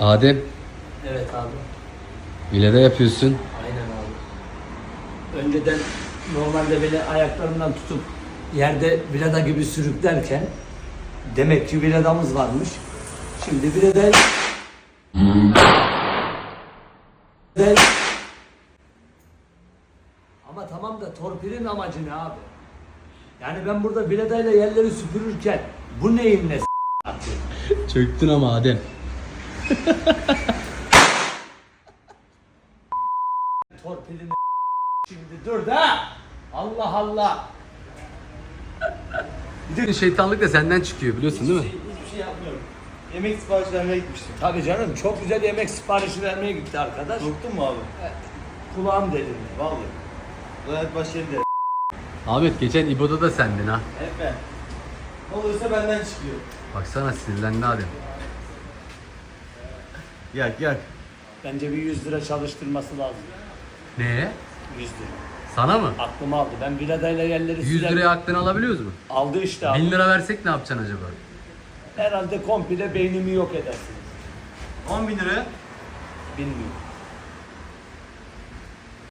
Adem, Evet abi. vilede yapıyorsun. Aynen abi. Önceden normalde beni ayaklarımdan tutup yerde vilada gibi sürüklerken demek ki viladamız varmış. Şimdi vilada Vilada- Ama tamam da torpilin amacı ne abi? Yani ben burada viladayla yerleri süpürürken bu neyin ne? Çöktün ama Adem. Torpilin şimdi dur da Allah Allah. Bir de şeytanlık da senden çıkıyor biliyorsun değil mi? Hiçbir şey yapmıyorum. Yemek sipariş vermeye gitmiştim. Tabii canım çok güzel yemek siparişi vermeye gitti arkadaş. Korktun mu abi? Kulağım delindi. Vallahi. Gayet başarılı. Ahmet geçen İbo'da da sendin ha. Hep ben. Ne olursa benden çıkıyor. Baksana sinirlendi Adem. Yak yak. Bence bir 100 lira çalıştırması lazım. Neye? 100 lira. Sana mı? Aklım aldı. Ben viladayla yerleri 100 sürer- liraya aklını alabiliyoruz mu? Aldı işte abi. 1000 lira versek ne yapacaksın acaba? Herhalde komple beynimi yok edersiniz. 10 bin lira. Bilmiyorum.